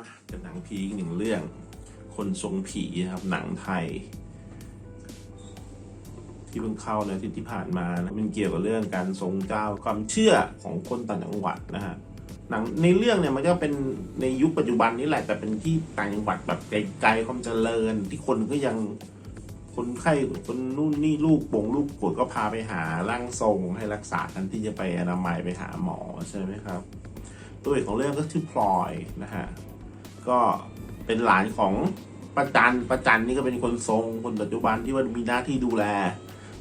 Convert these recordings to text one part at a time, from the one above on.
มากับหนังผีอีกหนึ่งเรื่อง คนทรงผีนะครับหนังไทย ที่เพิ่งเข้าในที่ที่ผ่านมานะมันเกี่ยวกับเรื่องการทรงเจ้าความเชื่อของคนต่างจังหวัดนะฮะหนังในเรื่องเนี่ยมันก็เป็นในยุคปัจจุบันนี้แหละแต่เป็นที่ต่างจังหวัดแบบไกลๆความเจริญ ที่คนก็ยังคนไข้คนนู่นนี่ลูกปงลูกปวดก็พาไปหาร่างทรงให้รักษาทันที่จะไปอนามัยไปหาหมอใช่ไหมครับ ตัวเอกของเรื่องก็ชื่อพลอยนะฮะ ก็เป็นหลานของประจันประจันนี่ก็เป็นคนทรงคนปัจจุบันที่ว่ามีหน้าที่ดูแล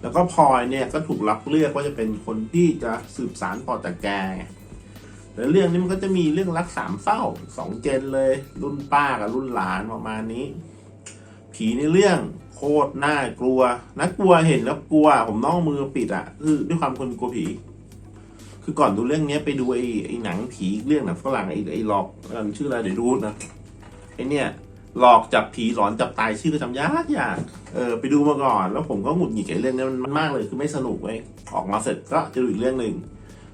แล้วก็พลอยเนี่ยก็ถูกรับเลือกว่าจะเป็นคนที่จะสืบสารต่อจากแกแล้วเรื่องนี้มันก็จะมีเรื่องรักสามเศร้าสองเจนเลย รุ่นป้ากับรุ่นหลานประมาณนี้ ผีในเรื่องโคตรน่ากลัวน่ากลัวเห็นแล้วกลัว ผมน้องมือปิดอะคือด้วยความคนกลัวผี คือก่อนดูเรื่องนี้ไปดูไอ้ไอ้หนังผีเรื่องหนังฝรั่งไอ้ไอ้หลอกชื่ออะไรเดี๋ยวดูนะไอ้เนี่ยหลอกจับผีหลอนจับตายชื่อก็จำยากยากเออไปดูมาก่อน แล้วผมก็หงุดหงิดกับไอ้เรื่องนี้มันมากเลยคือไม่สนุกเว้ยออกมาเสร็จก็จะดูอีกเรื่องหนึ่ง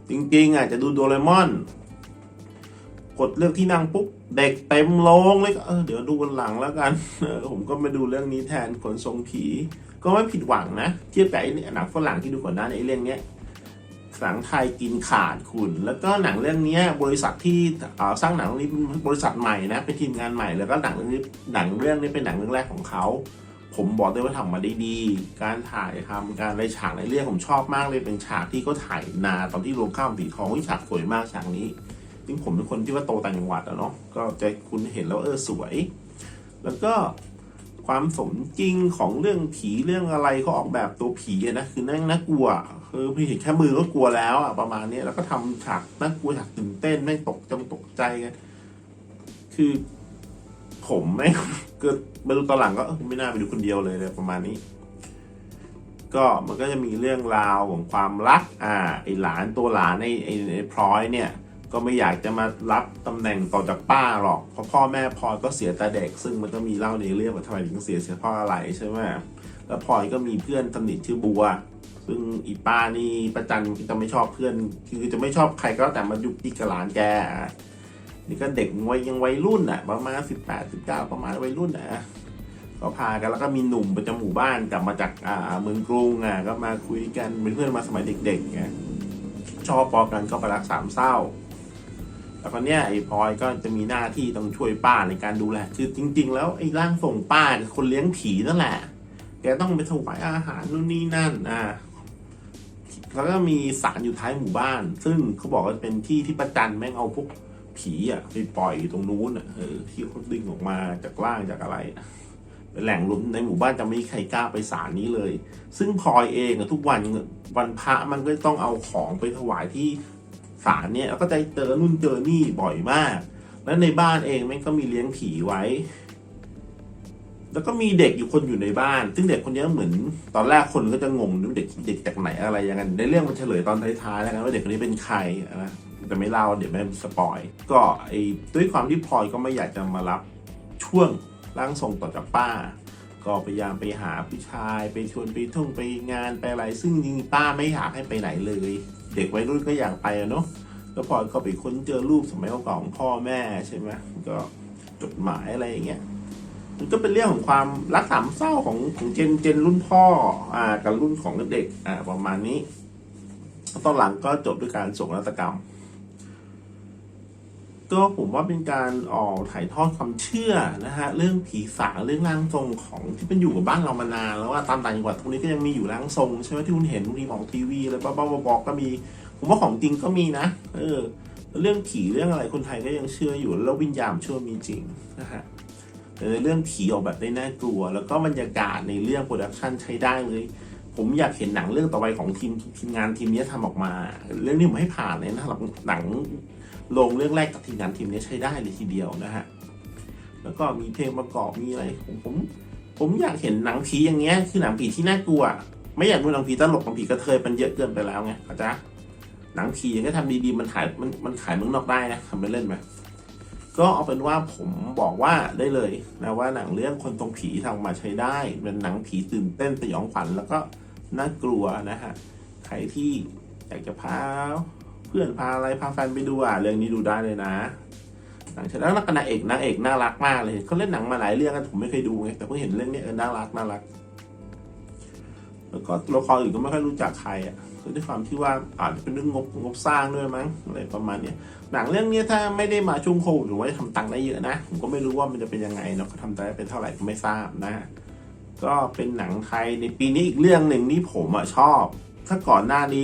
จริงๆอะจะดูโดเรมอน กดเลือกที่นั่งปุ๊บเด็กเต็มโรงเลยก็เออเดี๋ยวดูกันหลังแล้วกันเออผมก็มาดูเรื่องนี้แทนขนทรงผี ก็ไม่ผิดหวังนะเทียบกับไอ้หนังฝรั่งที่ดูก่อนหน้าในไอ้เรื่องเนี้ย หนังไทยกินขาดคุณ แล้วก็หนังเรื่องนี้บริษัทที่สร้างหนังเรื่องนี้เป็นบริษัทใหม่นะเป็นทีมงานใหม่แล้วก็หนังเรื่องนี้หนังเรื่องนี้เป็นหนังเรื่องแรกของเขาผมบอกได้ว่าทำมาได้ดี การถ่ายทำการในฉากในเรื่องผมชอบมากเลยเป็นฉากที่เขาถ่ายนาตอนที่ลงข้ามสีทองฉากสวยมากฉากนี้จริงผมเป็นคนที่ว่าโตต่างจังหวัดอะเนาะก็จะคุณเห็นแล้วเออสวย แล้วก็ ความสมจริงของเรื่องผีเรื่องอะไรเขาออกแบบตัวผีนะคือนั่งน่ากลัวคือพี่เห็นแค่มือก็กลัวแล้วอะประมาณนี้แล้วก็ทำฉากน่ากลัวฉากตื่นเต้นไม่งตกจงตกใจกันคือ ผมไม่งเกิดมาดูตอนหลังก็ไม่น่าไปดูคนเดียวเลยเลยประมาณนี้ ก็มันก็จะมีเรื่องราวของความรัก อ่าไอหลานตัวหลานไอไอไอพลอยเนี่ย ก็ไม่อยากจะมารับตำแหน่งต่อจากป้าหรอก เพราะพ่อแม่พลอยก็เสียแต่เด็ก ซึ่งมันก็มีเล่าในเรื่องว่าทำไมถึงเสียเสียพราะอะไรใช่ไหมแล้วพลอยก็มีเพื่อนสนิทชื่อบัว ซึ่งอีป้านี่ประจันจะไม่ชอบเพื่อน คือจะไม่ชอบใครก็แต่มายุกยิกกับหลานแก นี่ก็เด็กวัยยังวัยรุ่นอะ ประมาณสิบแปดสิบเก้าประมาณวัยรุ่นอะก็พากันแล้วก็มีหนุ่มประจำหมู่บ้านกลับมาจากอ่าเมืองกรุงอะก็มาคุยกันเป็นเพื่อนมาสมัยเด็กๆไงชอบปอกันก็ไปรักสามเศร้า แล้วก็เนี่ยไอ้พลอยก็จะมีหน้าที่ต้องช่วยป้าในการดูแล คือจริง ๆ แล้วไอ้ร่างทรงป้าคือคนเลี้ยงผีนั่นแหละ แกต้องไปถวายอาหารนู่นนี่นั่น อ่า แล้วก็มีสารอยู่ท้ายหมู่บ้าน ซึ่งเขาบอกว่าเป็นที่ที่ประจันแม่งเอาพวกผีอะไปปล่อยตรงนู้นอะเออที่เขาดึงออกมาจากล่างจากอะไรเป็นแหล่งรวมในหมู่บ้านจะไม่มีใครกล้าไปสารนี้เลย ซึ่งพลอยเองอะทุกวันวันพระมันก็ต้องเอาของไปถวายที่ ศาลเนี่ยก็จะเจอนู่นเจอนี่บ่อยมาก แล้วในบ้านเองแม่งก็มีเลี้ยงผีไว้ แล้วก็มีเด็กอยู่คนอยู่ในบ้าน ซึ่งเด็กคนนี้เหมือน ตอนแรกคนก็จะงงว่าเด็กเด็กจากไหนอะไรยังไงในเรื่องมันเฉลยตอนท้ายๆแล้วกันว่าเด็กคนนี้เป็นใครนะแต่ไม่เล่าเดี๋ยวไม่สปอย ก็ไอ้ด้วยความที่พลอยก็ไม่อยากจะมารับช่วงร่างทรงต่อจากป้า ก็พยายามไปหาผู้ชายไปชวนไปท่องไปงานไปอะไร ซึ่งจริงป้าไม่อยากให้ไปไหนเลย เด็กวัยรุ่นก็อยากไปอะเนาะแล้วพอเขาไปค้นเจอรูปสมัยก่อนของพ่อแม่ใช่ไหมก็จดหมายอะไรอย่างเงี้ยมันก็เป็นเรื่องของความรักสามเศร้าของของเจนเจนรุ่นพ่ออ่ากับรุ่นของเด็กอ่าประมาณนี้ตอนหลังก็จบด้วยการส่งนาฏกรรม ก็ผมว่าเป็นการออกถ่ายทอดความเชื่อนะฮะเรื่องผีสางเรื่องร่างทรงของที่เป็นอยู่กับบ้านเรามานานแล้วว่าตามต่างจังหวัดทุกนี้ก็ยังมีอยู่ร่างทรงใช่ไหมที่คุณเห็นบางทีของทีวีแล้วบ้าๆบอๆก็มี ผมว่าของจริงก็มีนะ เออ เรื่องผีเรื่องอะไรคนไทยก็ยังเชื่ออยู่แล้ววิญญาณเชื่อมีจริงนะฮะแต่ในเรื่องผีออกแบบได้น่ากลัว แล้วก็บรรยากาศในเรื่องโปรดักชันใช้ได้เลยผมอยากเห็นหนังเรื่องต่อไปของทีมทีมงานทีมนี้ทำออกมา เรื่องนี้ผมให้ผ่านเลยนะสำหรับหนัง ลงเรื่องแรกกับทีมงานทีมนี้ใช้ได้เลยทีเดียวนะฮะ แล้วก็มีเพลงประกอบมีอะไรผมผม ผมอยากเห็นหนังผีอย่างเงี้ยคือหนังผีที่น่ากลัว ไม่อยากดูหนังผีตลกหนังผีกระเทยมันเยอะเกินไปแล้วไงเข้าใจหนังผีก็ทำดีๆมันขายมันมันขายเมืองนอกได้นะทำไปเล่นไปก็เอาเป็นว่าผมบอกว่าได้เลยนะว่าหนังเรื่องคนตรงผีทำมาใช้ได้เป็นหนังผีตื่นเต้นสยองขวัญแล้วก็น่ากลัวนะฮะใครที่อยากจะพา พื่อนพาอะไรพาแฟนไปดูอะเรื่องนี้ดูได้เลยนะหนังแล้วนักนางเอกนางเอกน่ารักมากเลยเขาเล่นหนังมาหลายเรื่องกันผมไม่เคยดูไงแต่เพิ่งเห็นเรื่องนี้เออน่ารักน่ารัก แล้วก็ตัวละครอื่นก็ไม่ค่อยรู้จักใครอะคือด้วยความที่ว่าอาจจะเป็นเรื่องงบงบสร้างด้วยมั้งอะไรประมาณเนี้ยหนังเรื่องนี้ถ้าไม่ได้มาช่วงโควิดหรือว่าทำตังค์ได้เยอะนะผมก็ไม่รู้ว่ามันจะเป็นยังไงเนาะเขาทำได้เป็นเท่าไหร่ก็ไม่ทราบนะฮะก็เป็นหนังไทยในปีนี้อีกเรื่องหนึ่งที่ผมอะชอบ ถ้าก่อนหน้านี้